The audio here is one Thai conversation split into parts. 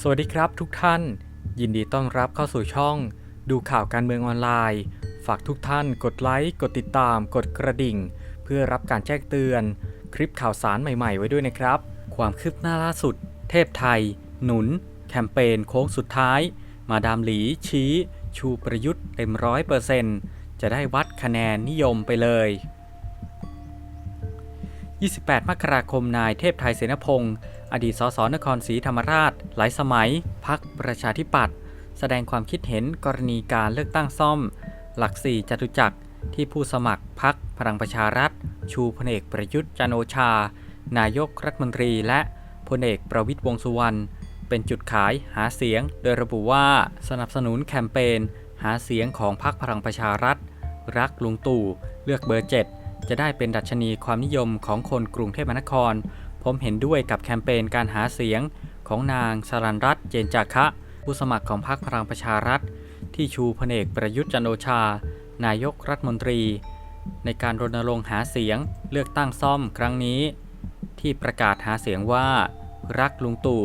สวัสดีครับทุกท่าน ยินดีต้อนรับเข้าสู่ช่อง ดูข่าวการเมืองออนไลน์ ฝากทุกท่านกดไลค์ กดติดตาม กดกระดิ่ง เพื่อรับการแจ้งเตือน คลิปข่าวสารใหม่ๆ ไว้ด้วยนะครับ ความคืบหน้าล่าสุด เทพไทย หนุน แคมเปญโค้งสุดท้าย มาดามหลีชี้ ชูประยุทธ์เต็มร้อยเปอร์เซ็นต์จะได้วัดคะแนนนิยมไปเลย 28 มกราคมนายเทพไทยเสนพงศ์ อดีตสสนครศรีธรรมราช หลายสมัย พักประชาธิปัตย์แสดงความคิดเห็นกรณีการเลือกตั้งซ่อม หลักสี่จตุจักรที่ผู้สมัครพักพลังประชารัฐ ชูพลเอกประยุทธ์จันโอชา นายกรัฐมนตรีและพลเอกประวิตยวงสุวรรณเป็นจุดขายหาเสียง โดยระบุว่าสนับสนุนแคมเปญหาเสียงของพรรคพลังประชารัฐ รักลุงตู่ เลือกเบอร์ 7 จะได้เป็นดัชนีความนิยมของคนกรุงเทพมหานคร ผมเห็นด้วยกับแคมเปญการหาเสียงของนางสรันรัตน์เจนจาคะ ผู้สมัครของพรรคพลังประชารัฐ ที่ชูพลเอกประยุทธ์จันโอชา นายกรัฐมนตรี ในการรณรงค์หาเสียงเลือกตั้งซ่อมครั้งนี้ ที่ประกาศหาเสียงว่า รักลุงตู่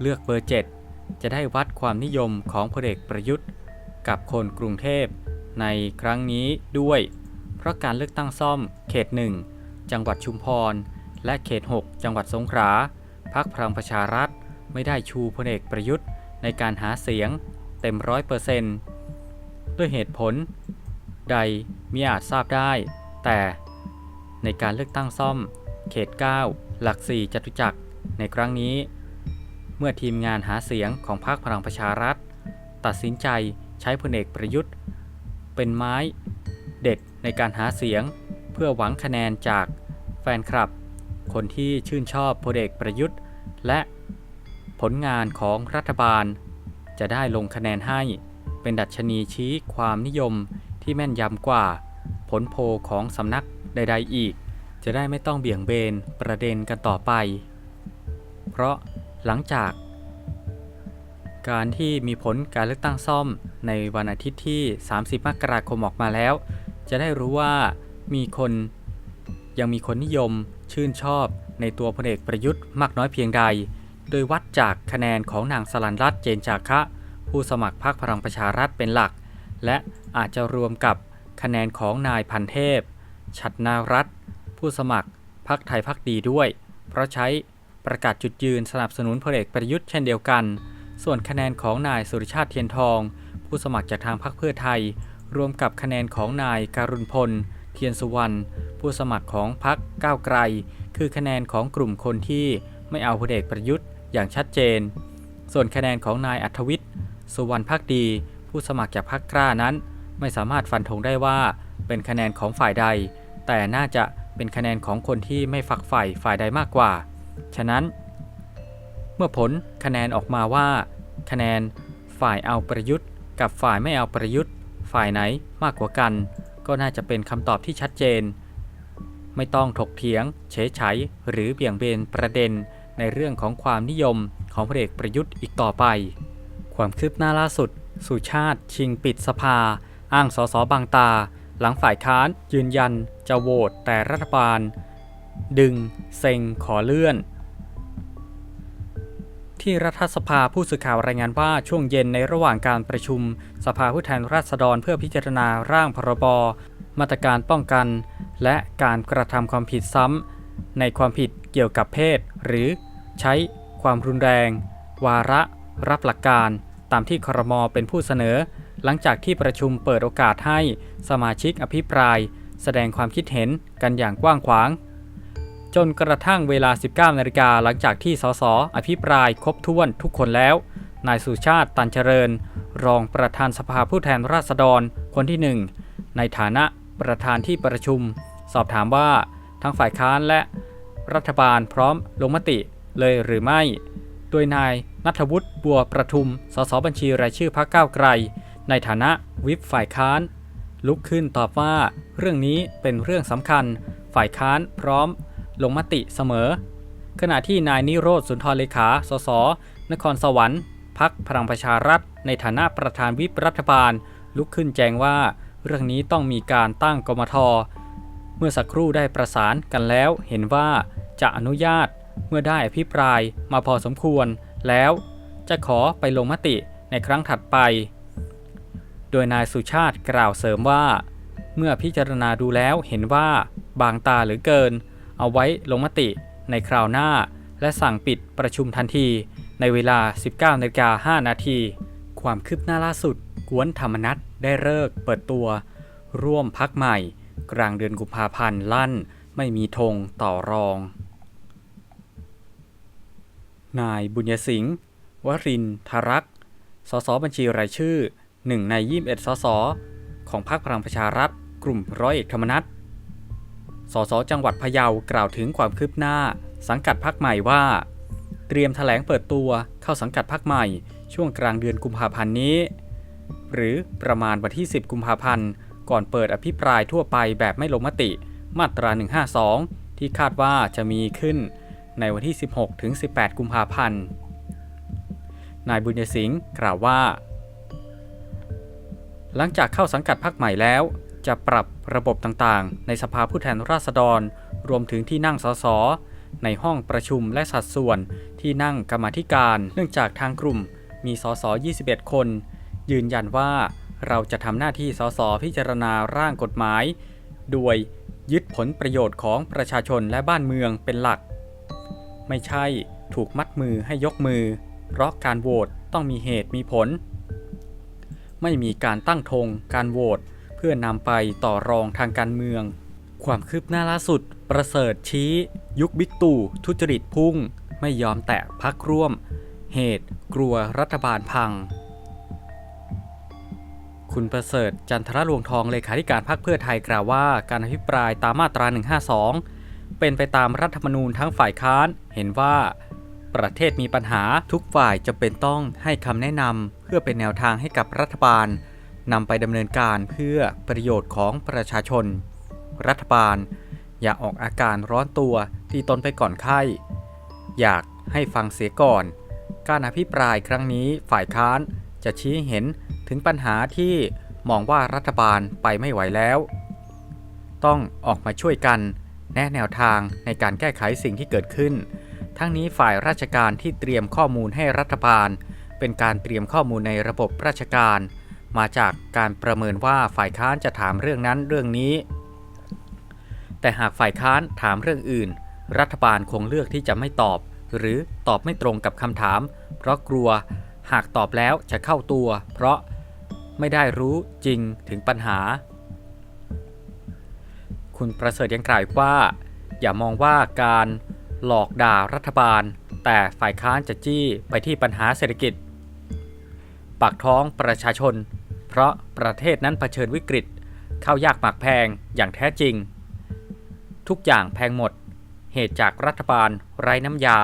เลือกเบอร์7จะได้วัดความนิยมของพลเอกประยุทธ์ กับคนกรุงเทพ ในครั้งนี้ด้วย เพราะการเลือกตั้งซ่อมเขต1จังหวัดชุมพร และเขต 6 จังหวัดสงขลาพักพลังประชารัฐไม่ได้ชูพลเอกประยุทธ์ในการหาเสียงเต็มร้อยเปอร์เซนต์ด้วยเหตุผล ใดมิอาจทราบได้ แต่ในการเลือกตั้งซ่อม เขต 9 หลัก 4จตุจักรในครั้งนี้ เมื่อทีมงานหาเสียงของพรรคพลังประชารัฐ ตัดสินใจใช้พลเอกประยุทธ์ เป็นไม้ เด็ดในการหาเสียงเพื่อหวังคะแนนจากแฟนคลับ คนที่ชื่นชอบพลเอกประยุทธ์ และผลงานของรัฐบาล จะได้ลงคะแนนให้เป็นดัชนีชี้ความนิยมที่แม่นยำกว่า ผลโพของสำนักใด ๆ อีก จะได้ไม่ต้องเบี่ยงเบนประเด็นกันต่อไป เพราะหลังจาก การที่มีผลการเลือกตั้งซ่อมในวันอาทิตย์ที่ 30 มกราคมออกมาแล้ว จะได้รู้ว่ามีคนยังมีคนนิยม ชื่นชอบในตัวพลเอกประยุทธ์มากน้อยเพียงใด โดยวัดจากคะแนนของนางสลันรัตน์เจนจาคะ ผู้สมัครพรรคพลังประชารัฐเป็นหลัก และอาจจะรวมกับคะแนนของนายพันเทพ ชัดนารัตน์ผู้สมัครพรรคไทยพักดีด้วย เพราะใช้ประกาศจุดยืนสนับสนุนพลเอกประยุทธ์เช่นเดียวกัน ส่วนคะแนนของนายสุริชาติเทียนทอง ผู้สมัครจากทางพรรคเพื่อไทย รวมกับคะแนนของนายการุณพล ทียนสุวรรณผู้สมัครของพรรคก้าวไกล คือคะแนนของกลุ่มคนที่ไม่เอาพลเอกประยุทธ์อย่างชัดเจน ส่วนคะแนนของนายอัธวิทย์สุวรรณพักดี ผู้สมัครจากพรรคกล้านั้น ไม่สามารถฟันธงได้ว่าเป็นคะแนนของฝ่ายใด แต่น่าจะเป็นคะแนนของคนที่ไม่ฝักใฝ่ฝ่ายใดมากกว่า ฉะนั้น เมื่อผลคะแนนออกมาว่า คะแนนฝ่ายเอาประยุทธ์ กับฝ่ายไม่เอาประยุทธ์ ฝ่ายไหนมากกว่ากัน ก็น่าจะเป็นคำตอบที่ชัดเจน ไม่ต้องถกเถียง เฉยไฉหรือเบี่ยงเบนประเด็นในเรื่องของความนิยมของพลเอกประยุทธ์อีกต่อไป ความคืบหน้าล่าสุด สุชาติชิงปิดสภา อ้างสสบางตา หลังฝ่ายค้านยืนยัน จะโหวตแต่รัฐบาล ดึงเซ็งขอเลื่อน ที่รัฐสภาผู้สื่อข่าวรายงานว่าช่วงเย็นในระหว่างการประชุม สภาผู้แทนราษฎรเพื่อพิจารณาร่างพรบมาตรการป้องกัน และการกระทำความผิดซ้ำในความผิดเกี่ยวกับเพศ หรือใช้ความรุนแรง วาระ รับหลักการ ตามที่ครมเป็นผู้เสนอ หลังจากที่ประชุมเปิดโอกาสให้สมาชิกอภิปราย แสดงความคิดเห็นกันอย่างกว้างขวาง จนกระทั่งเวลา 19นาฬิกาหลังจากที่สสอภิปรายครบถ้วนทุกคนแล้ว นายสุชาติตันเจริญ รองประธานสภาผู้แทนราษฎรคนที่ 1 ในฐานะประธานที่ประชุม สอบถามว่าทั้งฝ่ายค้านและรัฐบาลพร้อมลงมติเลยหรือไม่ โดยนายนัทวุฒิบัวประทุม สสบัญชีรายชื่อพรรคก้าวไกล ในฐานะวิปฝ่ายค้าน ลุกขึ้นตอบว่า เรื่องนี้เป็นเรื่องสำคัญ ฝ่ายค้านพร้อม ลงมติเสมอ ขณะที่นายนิโรธสุนทรเลขา สส นครสวรรค์พักพลังประชารัฐ ในฐานะประธานวิปรัฐบาล ลุกขึ้นแจ้งว่า เรื่องนี้ต้องมีการตั้งกมท เมื่อสักครู่ได้ประสานกันแล้วเห็นว่าจะอนุญาตเมื่อได้อภิปรายมาพอสมควรแล้ว จะขอไปลงมติในครั้งถัดไป โดยนายสุชาติกล่าวเสริมว่า เมื่อพิจารณาดูแล้วเห็นว่าบางตาหรือเกิน เอาไว้ลงมติในคราวหน้า และสั่งปิดประชุมทันที ในเวลา 19นาฬิกา5นาทีความคืบหน้าล่าสุดกวนธรรมนัฐได้เลิกเปิดตัว ร่วมพักใหม่ กลางเดือนกุมภาพันธ์ลั่นไม่มีธงต่อรอง นายบุญยสิงห์วรินทรักษ์สสบัญชีรายชื่อ 1 ใน 21 สส ของพรรคพลังประชารัฐ กลุ่มร้อยเอกธรรมนัฐ สสจังหวัดพะเยากล่าวถึงความคืบหน้า สังกัดพรรคใหม่ว่า เตรียมแถลงเปิดตัวเข้าสังกัดพรรคใหม่ ช่วงกลางเดือนกุมภาพันธ์นี้ หรือประมาณวันที่ 10 กุมภาพันธ์ ก่อนเปิดอภิปรายทั่วไปแบบไม่ลงมติ มาตรา 152 ที่คาดว่าจะมีขึ้นในวันที่ 16 ถึง 18 กุมภาพันธ์ นายบุญยสิงห์กล่าวว่า หลังจากเข้าสังกัดพรรคใหม่แล้ว จะปรับระบบต่างๆ ในสภาผู้แทนราษฎร รวมถึงที่นั่งสส ในห้องประชุมและสัดส่วนที่นั่งกรรมธิการ เนื่องจากทางกลุ่มมีสส 21 คน ยืนยันว่าเราจะทำหน้าที่สสพิจารณาร่างกฎหมาย โดยยึดผลประโยชน์ของประชาชนและบ้านเมืองเป็นหลัก ไม่ใช่ถูกมัดมือให้ยกมือ เพราะการโหวตต้องมีเหตุมีผล ไม่มีการตั้งธงการโหวต เพื่อนำไปต่อรองทางการเมือง ความคืบหน้าล่าสุด ประเสริฐชี้ ยุคบิ๊กตู่ทุจริตพุ่ง ไม่ยอมแตะพักร่วม เหตุกลัวรัฐบาลพัง คุณประเสริฐจันทรลวงทองเลขาธิการพรรคเพื่อไทยกล่าวว่าการอภิปรายตามมาตรา 152 เป็นไปตามรัฐธรรมนูญทั้งฝ่ายค้านเห็นว่าประเทศมีปัญหาทุกฝ่ายจะเป็นต้องให้คำแนะนำเพื่อเป็นแนวทางให้กับรัฐบาล นำไปดำเนินการเพื่อประโยชน์ของประชาชน รัฐบาล อย่าออกอาการร้อนตัวตีตนไปก่อนไข้ อยากให้ฟังเสียก่อน การอภิปรายครั้งนี้ฝ่ายค้านจะชี้เห็นถึงปัญหาที่มองว่ารัฐบาลไปไม่ไหวแล้ว ต้องออกมาช่วยกันแนะแนวทางในการแก้ไขสิ่งที่เกิดขึ้น ทั้งนี้ฝ่ายราชการที่เตรียมข้อมูลให้รัฐบาล เป็นการเตรียมข้อมูลในระบบราชการ มาจากการประเมินว่าฝ่ายค้านจะถามเรื่องนั้นเรื่องนี้ แต่หากฝ่ายค้านถามเรื่องอื่น รัฐบาลคงเลือกที่จะไม่ตอบ หรือตอบไม่ตรงกับคำถาม เพราะกลัวหากตอบแล้วจะเข้าตัว เพราะไม่ได้รู้จริงถึงปัญหา คุณประเสริฐยังกล่าวว่า อย่ามองว่าการหลอกด่ารัฐบาล แต่ฝ่ายค้านจะจี้ไปที่ปัญหาเศรษฐกิจ ปากท้องประชาชน เพราะประเทศนั้นเผชิญวิกฤตข้าวยากหมากแพงอย่างแท้จริง ทุกอย่างแพงหมด เหตุจากรัฐบาลไร้น้ำยา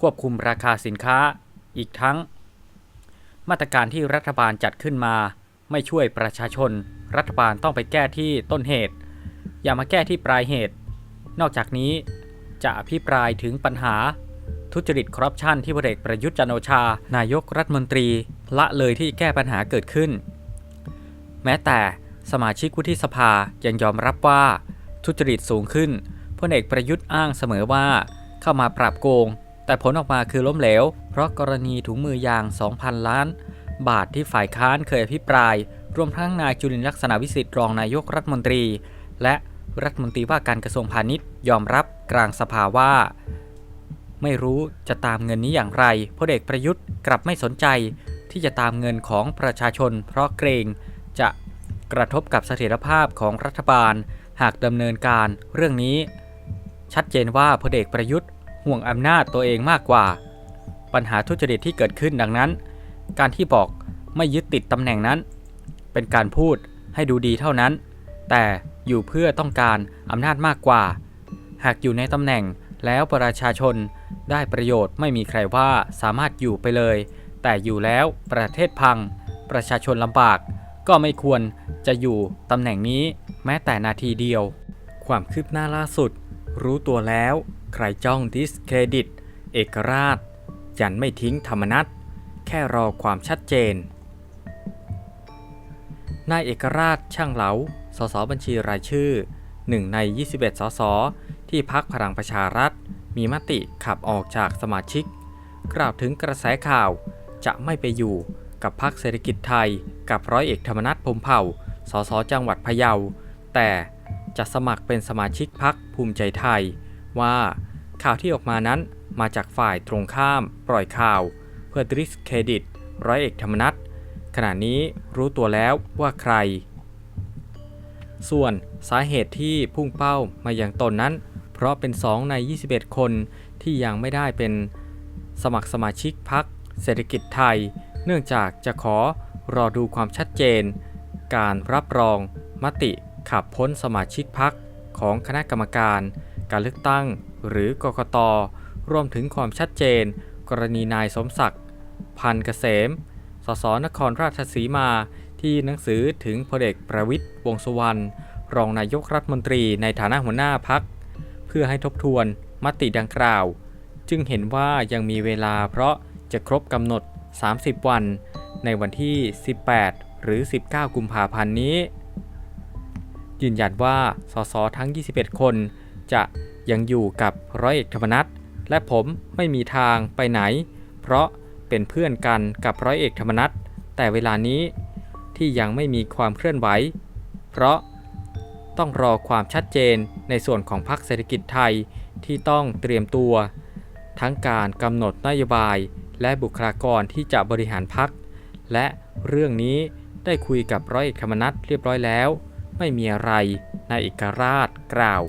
ควบคุมราคาสินค้าอีกทั้ง มาตรการที่รัฐบาลจัดขึ้นมา ไม่ช่วยประชาชน รัฐบาลต้องไปแก้ที่ต้นเหตุ อย่ามาแก้ที่ปลายเหตุ นอกจากนี้จะอภิปรายถึงปัญหา ทุจริตคอร์รัปชันที่พลเอกประยุทธ์จันโอชา นายกรัฐมนตรี ละเลยที่แก้ปัญหาเกิดขึ้น แม้แต่สมาชิกวุฒิสภายังยอมรับว่าทุจริตสูงขึ้นพลเอกประยุทธ์อ้างเสมอว่าเข้ามาปราบโกง แต่ผลออกมาคือล้มเหลว เพราะกรณีถุงมือยาง 2,000 ล้าน บาทที่ฝ่ายค้านเคยอภิปราย รวมทั้งนายจุลินลักษณะวิสิทธิ์รองนายกรัฐมนตรี และรัฐมนตรีว่าการกระทรวงพาณิชย์ยอมรับกลางสภาว่า ไม่รู้จะตามเงินนี้อย่างไรพลเอกประยุทธ์กลับไม่สนใจที่จะตามเงินของประชาชน เพราะเกรงจะกระทบกับเสถียรภาพของรัฐบาล หากดำเนินการเรื่องนี้ ชัดเจนว่าพลเอกประยุทธ์ห่วงอำนาจตัวเองมากกว่า ปัญหาทุจริตที่เกิดขึ้นดังนั้น การที่บอกไม่ยึดติดตำแหน่งนั้น เป็นการพูดให้ดูดีเท่านั้น แต่อยู่เพื่อต้องการอำนาจมากกว่า หากอยู่ในตำแหน่งแล้วประชาชน ได้ประโยชน์ไม่มีใครว่าสามารถอยู่ไปเลย แต่อยู่แล้วประเทศพัง ประชาชนลำบาก ก็ไม่ควรจะอยู่ตำแหน่งนี้แม้แต่นาทีเดียว ความคืบหน้าล่าสุด รู้ตัวแล้ว ใครจ้องดิสเครดิต เอกราช ยันไม่ทิ้งธรรมนัตแค่รอความชัดเจน นายเอกราชช่างเหลา สสบัญชีรายชื่อ1ใน 21 สส ที่พักพลังประชารัฐ มีมติขับออกจากสมาชิก กล่าวถึงกระแสข่าวจะไม่ไปอยู่กับพรรคเศรษฐกิจไทย กับร้อยเอกธรรมนัฐพมเผ่า สสจังหวัดพะเยา แต่จะสมัครเป็นสมาชิกพรรคภูมิใจไทย ว่าข่าวที่ออกมานั้นมาจากฝ่ายตรงข้ามปล่อยข่าว เพื่อดิสเครดิต ร้อยเอกธรรมนัฐขณะนี้รู้ตัวแล้วว่าใคร ส่วนสาเหตุที่พุ่งเป้ามาอย่างตนนั้น ราะเป็น 2 ใน 21 คนที่ยังไม่ได้เป็นสมัครสมาชิกพรรคเศรษฐกิจไทย เนื่องจากจะขอรอดูความชัดเจน การรับรองมติขับพ้นสมาชิกพรรคของคณะกรรมการ การเลือกตั้งหรือกกตรวมถึงความชัดเจน กรณีนายสมศักดิ์ พันเกษม สสนครราชสีมา ที่หนังสือถึงพลเอกประวิทย์วงษ์สุวรรณรองนายกรัฐมนตรีในฐานะหัวหน้าพัก พื่อให้ทบทวนมติดังกล่าว จึงเห็นว่ายังมีเวลาเพราะจะครบกำหนด 30 วัน ในวันที่ 18 หรือ 19 กุมภาพันธ์นี้ ยืนยันว่าสสทั้ง 21 คน จะยังอยู่กับร้อยเอกธรรมนัฐและผมไม่มีทางไปไหน เพราะเป็นเพื่อนกันกับร้อยเอกธรรมนัฐแต่เวลานี้ที่ยังไม่มีความเคลื่อนไหว เพราะ ต้องรอความชัดเจนในส่วนของพรรคเศรษฐกิจไทยที่ต้องเตรียมตัว ทั้งการกำหนดนโยบายและบุคลากรที่จะบริหารพรรคและเรื่องนี้ได้คุยกับร้อยเอกธรรมนัฐเรียบร้อยแล้ว ไม่มีอะไรนายเอกราชกล่าว